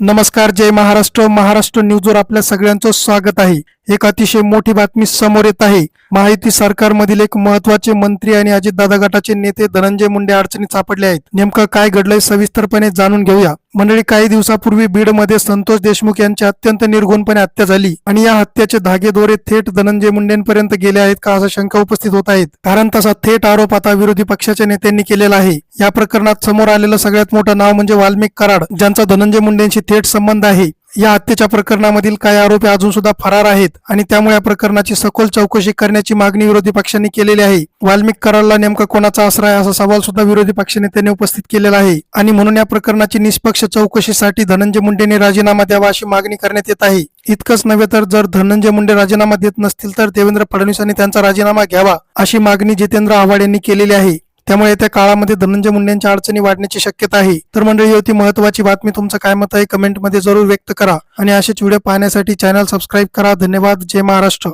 नमस्कार जय महाराष्ट्र. महाराष्ट्र न्यूजवर आपल्या सगळ्यांचं स्वागत आहे. एक अतिशय मोठी बातमी समोर येत आहे. माहिती सरकारमधील एक महत्त्वाचे मंत्री आणि अजितदादा गटाचे नेते धनंजय मुंडे अडचणीत सापडले आहेत. नेमकं काय घडलंय सविस्तरपणे जाणून घेऊया. मंडळी काही दिवसापूर्वी बीडमध्ये संतोष देशमुख यांची अत्यंत निर्घुणपणे हत्या झाली आणि या हत्येचे धागेदोरे थेट धनंजय मुंडेंपर्यंत गेले आहेत का असा शंका उपस्थित होत आहेत. कारण तसा थेट आरोप आता विरोधी पक्षाच्या नेत्यांनी केलेला आहे. या प्रकरणात समोर आलेलं सगळ्यात मोठं नाव म्हणजे वाल्मिक कराड ज्यांचा धनंजय मुंडेंशी थेट संबंध आहे. या हत्येच्या प्रकरणामधील काही आरोपी अजून सुद्धा फरार आहेत आणि त्यामुळे या प्रकरणाची सखोल चौकशी करण्याची मागणी विरोधी पक्षांनी केलेली आहे. वाल्मिक करारला नेमका कोणाचा आसरा आहे असा सवाल सुद्धा विरोधी पक्षनेत्यांनी उपस्थित केलेला आहे. आणि म्हणून या प्रकरणाची निष्पक्ष चौकशीसाठी धनंजय मुंडेंनी राजीनामा द्यावा अशी मागणी करण्यात येत आहे. इतकंच नव्हे तर जर धनंजय मुंडे राजीनामा देत नसतील तर देवेंद्र फडणवीसांनी त्यांचा राजीनामा घ्यावा अशी मागणी जितेंद्र आव्हाड यांनी केलेली आहे. त्यामुळे येत्या काळामध्ये धनंजय मुंडेंच्या अडचणी वाढण्याची शक्यता आहे. तर मंडळी होती महत्वाची बातमी. तुमचं काय मत आहे कमेंटमध्ये जरूर व्यक्त करा. आणि असेच व्हिडिओ पाहण्यासाठी चॅनल सबस्क्राईब करा. धन्यवाद. जय महाराष्ट्र.